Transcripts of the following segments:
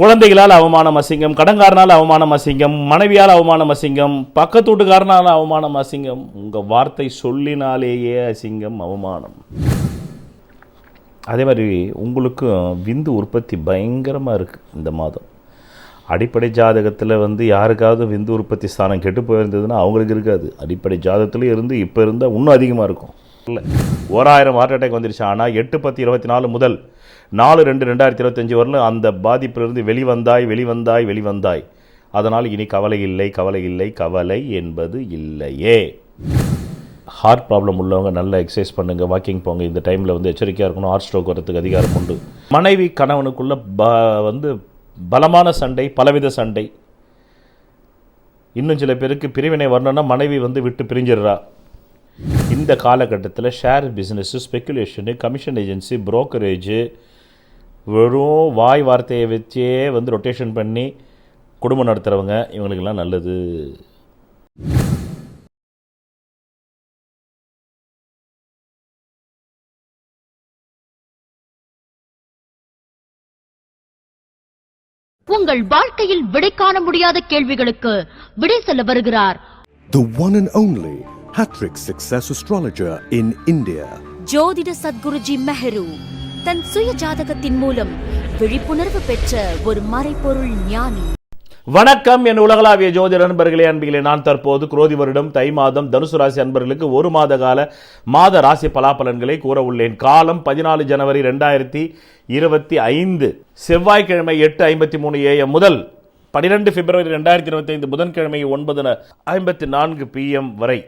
குழந்தைகளால் அவமானம் அசிங்கம் கடன்காரனால் அவமானம் அசிங்கம் மனைவியால் அவமானம் அசிங்கம் பக்கத்து வீட்டுக்காரனால் அவமானம் அசிங்கம். உங்கள் வார்த்தை சொல்லினாலேயே அசிங்கம் அவமானம். அதே மாதிரி உங்களுக்கும் விந்து உற்பத்தி பயங்கரமாக இருக்குது இந்த மாதம். அடிப்படை ஜாதகத்தில் வந்து யாருக்காவது விந்து உற்பத்தி ஸ்தானம் கெட்டு போயிருந்ததுன்னா அவங்களுக்கு இருக்காது. அடிப்படை ஜாதகத்துலேயும் இருந்து இப்போ இருந்தால் இன்னும் அதிகமாக இருக்கும். இல்லை. ஓராயிரம் ஹார்ட் அட்டாக் வந்துருச்சு. ஆனால் எட்டு பத்து இருபத்தி நாலு முதல் நாலு ரெண்டு ரெண்டாயிரத்தி இருபத்தஞ்சி வரலும் அந்த பாதிப்பிலிருந்து வெளிவந்தாய் வெளிவந்தாய் வெளிவந்தாய். அதனால் இனி கவலை இல்லை கவலை இல்லை கவலை என்பது இல்லையே. ஹார்ட் ப்ராப்ளம் உள்ளவங்க நல்லா எக்ஸசைஸ் பண்ணுங்கள் வாக்கிங் போங்க. இந்த டைமில் வந்து எச்சரிக்கையாக இருக்கணும் ஹார்ட் ஸ்ட்ரோக் வரத்துக்கு அதிகாரம் உண்டு. மனைவி கணவனுக்குள்ள ப வந்து பலமான சண்டை பலவித சண்டை. இன்னும் சில பேருக்கு பிரிவினை வரணும்னா மனைவி வந்து விட்டு பிரிஞ்சிடுறா. இந்த காலகட்டத்தில் share business speculation commission agency brokerage வெறும் வாய் வார்த்தையை வச்சே வந்து ரொட்டேஷன் பண்ணி குடும்பம் நடத்துகிறவங்க இவங்களுக்கெல்லாம் நல்லது. உங்கள் வாழ்க்கையில் விடை காண முடியாத கேள்விகளுக்கு விடை சொல்ல வருகிறார். The one and only Hattrick Success Astrologer in India. ஜோதிட சத்குருஜி மெஹரு. தன் சுய ஜாதகத்தின் மூலம் விழிப்புணர்வு பெற்ற ஒரு மறைப்பொருள் ஞானி. வணக்கம் என் உலகளாவிய ஜோதிட நண்பர்களே அன்பிகளே நான் தற்போது குரோதி வருடம் தை மாதம் தனுசு ராசி அன்பர்களுக்கு ஒரு மாத கால மாத ராசி பலாபலன்களை கூற உள்ளேன். காலம் பதினாலு ஜனவரி ரெண்டாயிரத்தி இருபத்தி ஐந்து. செவ்வாய்க்கிழமை எட்டு ஐம்பத்தி மூணு ஏஎம் முதல் பன்னிரெண்டு பிப்ரவரி ரெண்டாயிரத்தி இருபத்தி ஐந்து புதன்கிழமை ஒன்பது ஐம்பத்தி நான்கு பிஎம் வரை.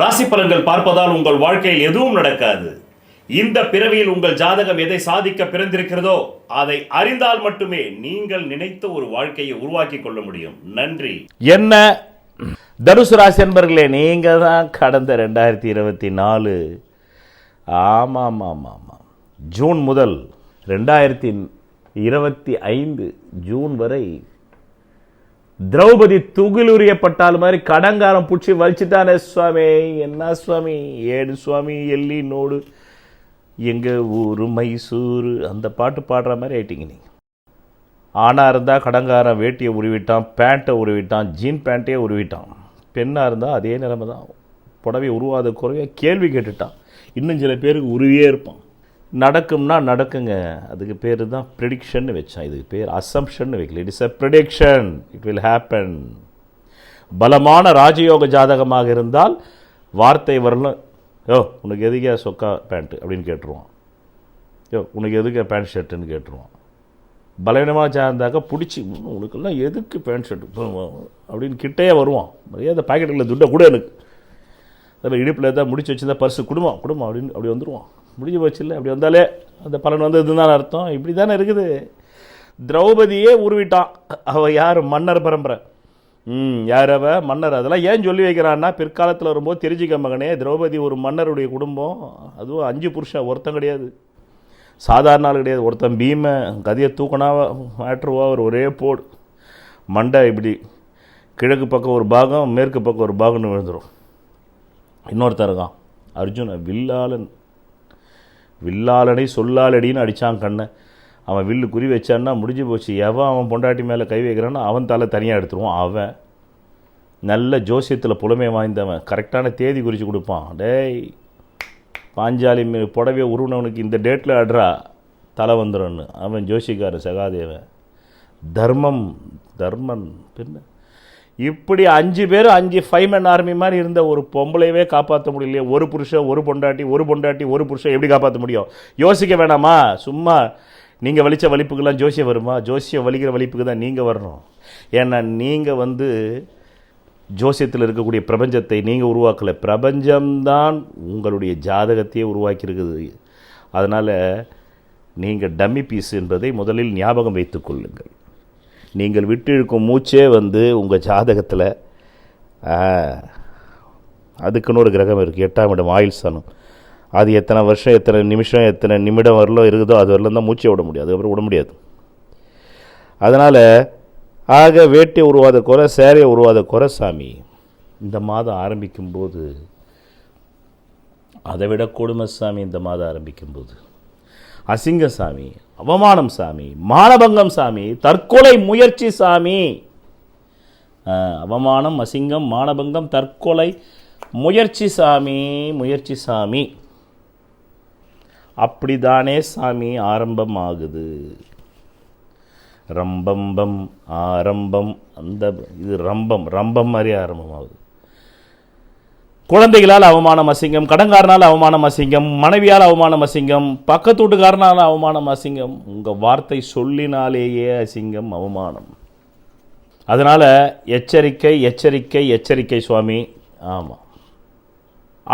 ராசி பலன்கள் பார்ப்பதால் உங்கள் வாழ்க்கையில் எதுவும் நடக்காது. இந்த பிறவியில் உங்கள் ஜாதகம் எதை சாதிக்க பிறந்திருக்கிறதோ அதை அறிந்தால் மட்டுமே நீங்கள் நினைத்த ஒரு வாழ்க்கையை உருவாக்கி கொள்ள முடியும். நன்றி. என்ன? தனுசு ராசி என்பர்களே நீங்கள் தான் கடந்த ரெண்டாயிரத்தி இருபத்தி நாலு. ஆமாம் ஆமாம் ஆமாம் ஜூன் முதல் ரெண்டாயிரத்தி இருபத்தி ஐந்து ஜூன் வரை திரௌபதி துகிலுரியப்பட்டால் மாதிரி கடங்காரம் பிடிச்சி வலிச்சுட்டானே சுவாமி. என்ன சுவாமி? ஏடு சுவாமி எல்லி நோடு. எங்கள் ஊரு மைசூர் அந்த பாட்டு பாடுற மாதிரி ஆயிட்டீங்க நீங்கள் ஆணாக இருந்தால் கடங்காரன் வேட்டியை உருவிட்டான் பேண்ட்டை உருவிட்டான் ஜீன் பேண்ட்டையே உருவிட்டான். பெண்ணாக இருந்தால் அதே நிலைமை தான். புடவை உருவாத குறைய கேள்வி கேட்டுட்டான். இன்னும் சில பேருக்கு உருவியே இருப்பான். நடக்கும்னா நடக்குங்க. அதுக்கு பேர் தான் ப்ரிடிக்ஷன் வச்சான். இதுக்கு பேர் அசம்ஷன் வைக்கல. It is a prediction it will happen பலமான ராஜயோக ஜாதகமாக இருந்தால் வார்த்தை வரலாம் யோ உனக்கு எதுக்கே சொக்கா பேண்ட்டு அப்படின்னு கேட்டுருவான். யோ உனக்கு எதுக்கே பேண்ட் ஷர்ட்டுன்னு கேட்டுருவான். பலவீனமாக சேர்ந்தாக்கா பிடிச்சி உனக்கெல்லாம் எதுக்கு பேண்ட் ஷர்ட் அப்படின்னு கிட்டேயே வருவான். மரியாதை பாக்கெட்டில் துட்டை கூட எனக்கு. அதில் இடுப்பில் ஏதாவது முடிச்சு வச்சிருந்தா பர்ஸு குடும்பம் குடும்பம் அப்படின்னு அப்படி வந்துடுவான் முடிஞ்சு போச்சு இல்லை அப்படி வந்தாலே அந்த பலன் வந்து இதுதான் அர்த்தம். இப்படி தானே இருக்குது. திரௌபதியே உருவிட்டான். அவள் யார்? மன்னர் பரம்பரை. ம் யார் அவ? மன்னர். அதெல்லாம் ஏன் சொல்லி வைக்கிறான்னா பிற்காலத்தில் வரும்போது தெரிஞ்சுக்க மகனே திரௌபதி ஒரு மன்னருடைய குடும்பம். அதுவும் அஞ்சு புருஷன் ஒருத்தன் கிடையாது. சாதாரண ஆள் கிடையாது. ஒருத்தன் பீமை கதையை தூக்கினாவா மாற்றுவா ஒரு ஒரே போடு. மண்டை இப்படி கிழக்கு பக்கம் ஒரு பாகம் மேற்கு பக்கம் ஒரு பாகம்னு விழுந்துடும் இன்னொருத்தன் இருக்கான். அர்ஜுன வில்லாளன். வில்லாளனை சொல்லாலடின்னு அடித்தான் கண்ணை. அவன் வில்லு குறி வச்சான்னா முடிஞ்சு போச்சு. எவன் அவன் பொண்டாட்டி மேலே கை வைக்கிறானோ அவன் தலை தனியாக எடுத்துருவான். அவன் நல்ல ஜோசியத்தில் புலமை வாய்ந்தவன். கரெக்டான தேதி குறித்து கொடுப்பான். டேய் பாஞ்சாலி மீ புடவைய உருவனவனுக்கு இந்த டேட்டில் ஆடுறா. தலை வந்துடும்னு அவன் ஜோசிக்காரன் சகாதேவன். தர்மம் தர்மன் பின்ன. இப்படி அஞ்சு பேர் அஞ்சு ஃபைவ் ஆர்மி மாதிரி இருந்த ஒரு பொம்பளையவே காப்பாற்ற முடியலையே. ஒரு புருஷன் ஒரு பொண்டாட்டி ஒரு பொண்டாட்டி ஒரு புருஷன். எப்படி காப்பாற்ற முடியும்? யோசிக்க வேணாமா? சும்மா நீங்கள் வலித்த வலிப்புக்கெல்லாம் ஜோசியம் வருமா? ஜோசியம் வலிக்கிற வலிப்புக்கு தான் நீங்கள் வரணும். ஏன்னா நீங்கள் வந்து ஜோசியத்தில் இருக்கக்கூடிய பிரபஞ்சத்தை நீங்கள் உருவாக்கலை. பிரபஞ்சம்தான் உங்களுடைய ஜாதகத்தையே உருவாக்கியிருக்குது. அதனால் நீங்கள் டம்மி பீஸ் என்பதை முதலில் ஞாபகம் வைத்துக்கொள்ளுங்கள் நீங்கள் விட்டு இழுக்கும் மூச்சே வந்து உங்கள் ஜாதகத்தில் அதுக்குன்னு ஒரு கிரகம் இருக்குது எட்டாம் இடம் ஆயுள் ஸ்தானம் அது எத்தனை வருஷம் எத்தனை நிமிஷம் எத்தனை நிமிடம் வரலோ இருக்குதோ அது வரலாம் தான் மூச்சை விட முடியாது. அதுக்கப்புறம் விட முடியாது. அதனால் ஆக வேட்டை உருவாத குறை சேரையை உருவாத குறை சாமி. இந்த மாதம் ஆரம்பிக்கும்போது அதை விட கொடுமை சாமி இந்த மாதம் ஆரம்பிக்கும்போது. அசிங்க சாமி அவமானம் சாமி மானபங்கம் சாமி தற்கொலை முயற்சி சாமி. அவமானம் அசிங்கம் மானபங்கம் தற்கொலை முயற்சி சாமி முயற்சி சாமி. அப்படிதானே சாமி ஆரம்பம் ஆகுது ரம்பம்பம் ஆரம்பம் அந்த இது ரம்பம் ரம்பம் மாதிரி ஆரம்பமாகுது. குழந்தைகளால் அவமானம் அசிங்கம் கடன்காரனால் அவமானம் அசிங்கம் மனைவியால் அவமானம் அசிங்கம் பக்கத்து வீட்டுக்காரனால் அவமானம் அசிங்கம் உங்கள் வார்த்தை சொல்லினாலேயே அசிங்கம் அவமானம். அதனால் எச்சரிக்கை எச்சரிக்கை எச்சரிக்கை சுவாமி. ஆமாம்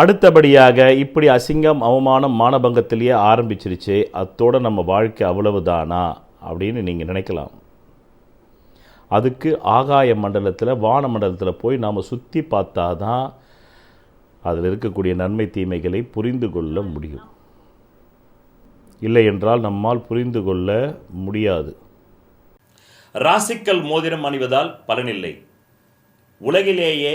அடுத்தபடியாக இப்படி அசிங்கம் அவமானம் மானபங்கத்திலேயே ஆரம்பிச்சிருச்சு. அத்தோடு நம்ம வாழ்க்கை அவ்வளவுதானா அப்படின்னு நீங்கள் நினைக்கலாம். அதுக்கு ஆகாய மண்டலத்தில் வான மண்டலத்தில் போய் நாம் சுற்றி பார்த்தா தான் அதில் இருக்கக்கூடிய நன்மை தீமைகளை புரிந்து கொள்ள முடியும். இல்லை என்றால் நம்மால் புரிந்து கொள்ள முடியாது. ராசிக்கல் மோதிரம் அணிவதால் பலனில்லை. உலகிலேயே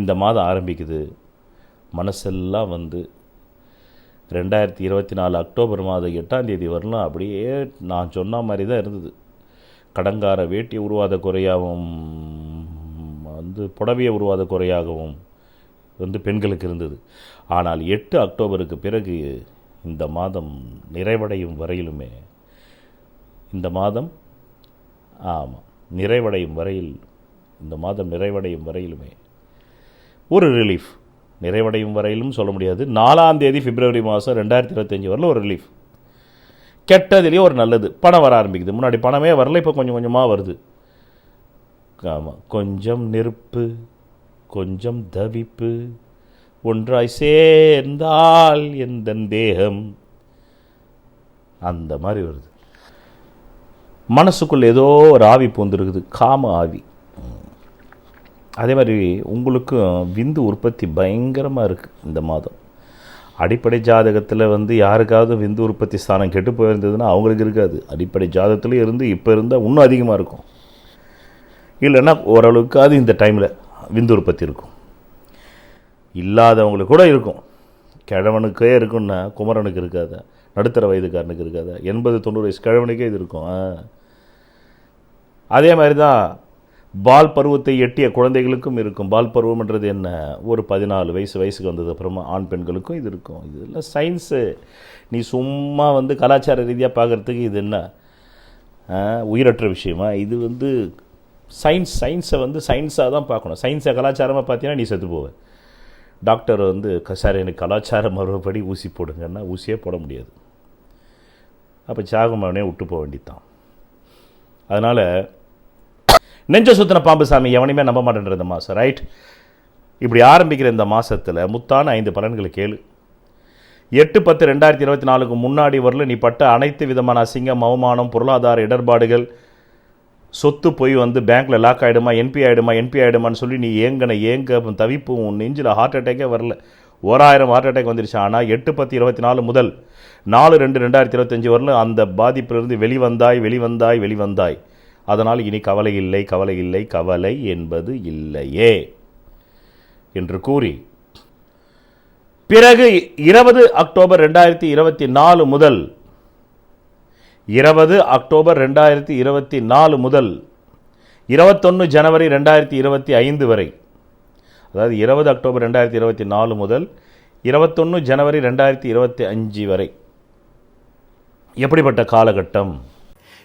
இந்த மாதம் ஆரம்பிக்குது. மனசெல்லாம் வந்து ரெண்டாயிரத்தி இருபத்தி நாலு அக்டோபர் மாதம் எட்டாம் தேதி வரலாம் அப்படியே நான் சொன்ன மாதிரி தான் இருந்தது. கடங்கார வேட்டி உருவாத குறையாகவும் வந்து புடவையை உருவாத குறையாகவும் வந்து பெண்களுக்கு இருந்தது. ஆனால் எட்டு அக்டோபருக்கு பிறகு இந்த மாதம் நிறைவடையும் வரையிலுமே இந்த மாதம் ஆமாம் நிறைவடையும் வரையில் இந்த மாதம் நிறைவடையும் வரையிலுமே ஒரு ரிலீஃப் நிறைவடையும் வரையிலும் சொல்ல முடியாது. நாலாம் தேதி பிப்ரவரி மாதம் ரெண்டாயிரத்தி இருபத்தஞ்சி வரல ஒரு ரிலீஃப் கெட்டதுலேயே ஒரு நல்லது. பணம் வர ஆரம்பிக்குது. முன்னாடி பணமே வரல இப்போ கொஞ்சம் கொஞ்சமாக வருது. ஆமாம் கொஞ்சம் நெருப்பு கொஞ்சம் தவிப்பு ஒன்றாய் சேர்ந்தால் எந்த தேகம்? அந்த மாதிரி வருது. மனசுக்குள்ளே ஏதோ ஒரு ஆவி பூந்துருக்குது. காம ஆவி. அதே மாதிரி உங்களுக்கும் விந்து உற்பத்தி பயங்கரமாக இருக்குது இந்த மாதம். அடிப்படை ஜாதகத்தில் வந்து யாருக்காவது விந்து உற்பத்தி ஸ்தானம் கெட்டு போயிருந்ததுன்னா அவங்களுக்கு இருக்காது. அடிப்படை ஜாதகத்துலேயும் இருந்து இப்போ இருந்தால் இன்னும் அதிகமாக இருக்கும். இல்லைன்னா ஓரளவுக்காவது இந்த டைமில் விந்து உற்பத்தி இருக்கும். இல்லாதவங்களுக்கு கூட இருக்கும். கிழவனுக்கே இருக்குன்னா குமரனுக்கு இருக்காது நடுத்தர வயதுக்காரனுக்கு இருக்காது எண்பது தொண்ணூறு வயசு கிழவனுக்கே இது இருக்கும். அதே மாதிரி தான் பால் பருவத்தை எட்டிய குழந்தைகளுக்கும் இருக்கும். பால் பருவம்ன்றது என்ன? ஒரு பதினாலு வயசு வயசுக்கு வந்தது அப்புறமா ஆண் பெண்களுக்கும் இது இருக்கும். இதெல்லாம் சயின்ஸு நீ சும்மா வந்து கலாச்சார ரீதியாக பார்க்குறதுக்கு இது என்ன? உயிரற்ற விஷயமா? இது வந்து சயின்ஸ் சயின்ஸை வந்து சயின்ஸாக தான் பார்க்கணும் சயின்ஸை கலாச்சாரமாக பார்த்தீங்கன்னா நீ செத்து போவ. டாக்டர் வந்து சார் எனக்கு கலாச்சார மறுபடி ஊசி போடுங்கன்னா ஊசியே போட முடியாது. அப்போ சாகுமவனே விட்டு போக வேண்டியதான் அதனால் நெஞ்ச சுத்தின பாம்பு சாமி எவனையுமே நம்ப மாட்டேன்ற இந்த மாதம் ரைட் இப்படி ஆரம்பிக்கிற இந்த மாதத்தில் முத்தான ஐந்து பலன்களை கேளு. எட்டு பத்து ரெண்டாயிரத்தி இருபத்தி நாலுக்கு முன்னாடி வரல நீ பட்ட அனைத்து விதமான அசிங்கம் அவமானம் பொருளாதார இடர்பாடுகள் சொத்து போய் வந்து பேங்க்கில் லாக் ஆகிடுமா என்பி ஆகிடுமா என்பி ஆகிடுமான்னு சொல்லி நீ ஏங்கன ஏங்க தவிப்பு உன் நெஞ்சில் ஹார்ட் அட்டேக்கே வரல. ஓராயிரம் ஹார்ட் அட்டாக் வந்துருச்சு. ஆனால் எட்டு பத்து இருபத்தி நாலு முதல் நாலு ரெண்டு ரெண்டாயிரத்தி இருபத்தஞ்சி வரல அந்த பாதிப்பிலிருந்து வெளிவந்தாய் வெளிவந்தாய் வெளிவந்தாய். அதனால் இனி கவலை இல்லை கவலை இல்லை கவலை என்பது இல்லையே என்று கூறி பிறகு இருபது அக்டோபர் ரெண்டாயிரத்தி இருபத்தி நாலு முதல் இருபது அக்டோபர் ரெண்டாயிரத்தி இருபத்தி நாலு முதல் இருபத்தொன்று ஜனவரி ரெண்டாயிரத்தி இருபத்தி ஐந்து வரை அதாவது இருபது அக்டோபர் ரெண்டாயிரத்தி இருபத்தி நாலு முதல் இருபத்தொன்று ஜனவரி ரெண்டாயிரத்தி இருபத்தி அஞ்சு வரை எப்படிப்பட்ட காலகட்டம்?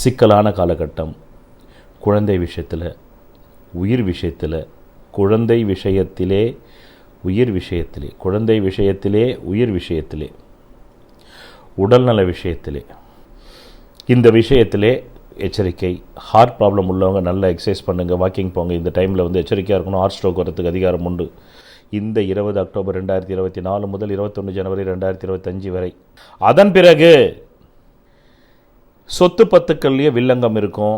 சிக்கலான காலகட்டம். குழந்தை விஷயத்தில் உயிர் விஷயத்தில் குழந்தை விஷயத்திலே உயிர் விஷயத்திலே குழந்தை விஷயத்திலே உயிர் விஷயத்திலே உடல்நல விஷயத்திலே. இந்த விஷயத்திலே எச்சரிக்கை. ஹார்ட் ப்ராப்ளம் உள்ளவங்க நல்லா எக்ஸசைஸ் பண்ணுங்கள் வாக்கிங் போங்க. இந்த டைமில் வந்து எச்சரிக்கையாக இருக்கணும். ஹார்ட் ஸ்ட்ரோக் வரத்துக்கு அதிகாரம் உண்டு. இந்த இருபது அக்டோபர் ரெண்டாயிரத்தி இருபத்தி நாலு முதல் இருபத்தொன்று ஜனவரி ரெண்டாயிரத்தி இருபத்தஞ்சி வரை. அதன் பிறகு சொத்து பத்துக்கள்லேயே வில்லங்கம் இருக்கும்.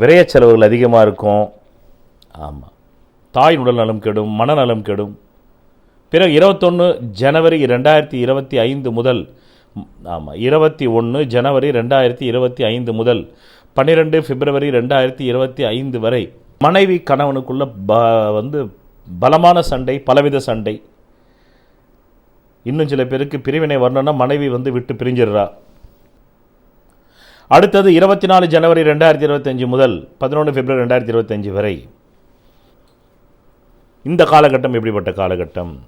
விரைய செலவுகள் அதிகமாக இருக்கும். ஆமாம் தாய் உடல் நலம் கெடும் மனநலம் கெடும். பிறகு இருபத்தொன்று ஜனவரி ரெண்டாயிரத்தி இருபத்தி ஐந்து முதல் ஆமாம் இருபத்தி ஒன்று ஜனவரி ரெண்டாயிரத்தி இருபத்தி ஐந்து முதல் பன்னிரெண்டு பிப்ரவரி ரெண்டாயிரத்தி இருபத்தி ஐந்து வரை மனைவி கணவனுக்குள்ள ப வந்து பலமான சண்டை பலவித சண்டை. இன்னும் சில பேருக்கு பிரிவினை வரணும்னா மனைவி வந்து விட்டு பிரிஞ்சிடுறா. அடுத்தது இருபத்தி நாலு ஜனவரி ரெண்டாயிரத்தி இருபத்தஞ்சு முதல் பதினொன்று பிப்ரவரி ரெண்டாயிரத்தி இருபத்தஞ்சு வரை. இந்த காலகட்டம் எப்படிப்பட்ட காலகட்டம்?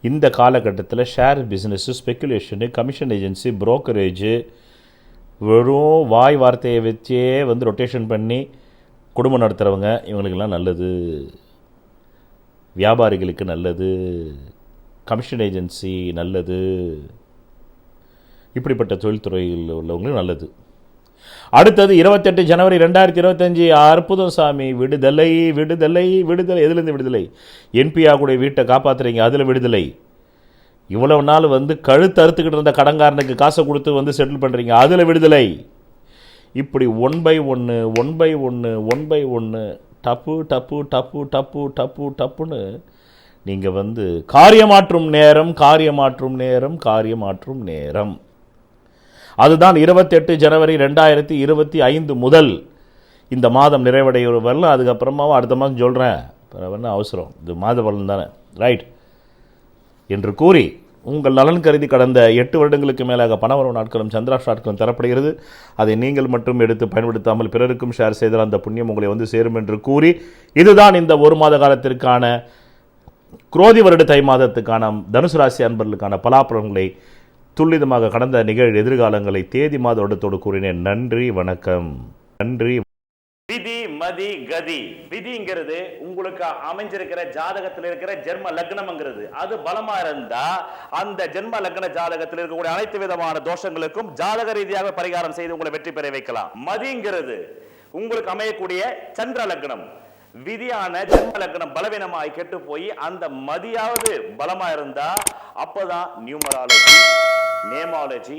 இந்த காலகட்டத்தில் share business speculation commission agency brokerage வெறும் வாய் வார்த்தையை வச்சே வந்து ரொட்டேஷன் பண்ணி குடும்பம் நடத்துகிறவங்க இவங்களுக்கெல்லாம் நல்லது. வியாபாரிகளுக்கு நல்லது. கமிஷன் ஏஜென்சி நல்லது. இப்படிப்பட்ட தொழில்துறையில் உள்ளவங்களுக்கு நல்லது. அடுத்தது இருபத்தெட்டு ஜனவரி ரெண்டாயிரத்தி இருபத்தஞ்சி அற்புதம் சாமி விடுதலை விடுதலை விடுதலை. எதுலேருந்து விடுதலை? என்பியா கூட வீட்டை காப்பாற்றுறீங்க அதில் விடுதலை. இவ்வளவு நாள் வந்து கழுத்து அறுத்துக்கிட்டு இருந்த கடன்காரனுக்கு காசை கொடுத்து வந்து செட்டில் பண்ணுறீங்க அதில் விடுதலை. இப்படி ஒன் பை ஒன்று ஒன் பை ஒன்று ஒன் பை ஒன்று டப்பு டப்பு டப்பு டப்பு டப்பு டப்புன்னு நீங்கள் வந்து காரியமாற்றும் நேரம் காரியமாற்றும் நேரம் காரியமாற்றும் நேரம். அதுதான் இருபத்தெட்டு ஜனவரி ரெண்டாயிரத்தி இருபத்தி ஐந்து முதல். இந்த மாதம் நிறைவடைய வரலாம் அதுக்கப்புறமாவும் அடுத்த மாதம் சொல்கிறேன் என்ன அவசரம்? இது மாத பலன் தானே. ரைட் என்று கூறி உங்கள் நலன் கருதி கடந்த எட்டு வருடங்களுக்கு மேலாக பணவரவு நாட்களும் சந்திராஷ் நாட்களும் தரப்படுகிறது. அதை நீங்கள் மட்டும் எடுத்து பயன்படுத்தாமல் பிறருக்கும் ஷேர் செய்தால் அந்த புண்ணியம் உங்களை வந்து சேரும் என்று கூறி இதுதான் இந்த ஒரு மாத காலத்திற்கான குரோதி வருட தை மாதத்துக்கான தனுசு ராசி அன்பர்களுக்கான பலாபலன்களை துல்லிதமாக கடந்த நிகழ் எதிர்காலங்களை தேதி மாத கூறினேன். நன்றி வணக்கம். நன்றி. விதி மதி கதி. விதிங்கிறது உங்களுக்கு அமைஞ்சிருக்கிற ஜாதகத்தில் இருக்கிற ஜென்ம லக்னம்ங்கிறது. அது பலமா இருந்தா அந்த ஜென்ம லக்ன ஜாதகத்தில் இருக்கக்கூடிய அனைத்து விதமான தோஷங்களுக்கும் ஜாதக ரீதியாக பரிகாரம் செய்து உங்களை வெற்றி பெற வைக்கலாம். மதிங்கிறது உங்களுக்கு அமையக்கூடிய சந்திர லக்னம். விதியான ஜென்ம லக்னம் பலவீனமாய் கெட்டு போய் அந்த மதியாவது பலமா இருந்தா அப்பதான் நியூமராலஜி நேமாலஜி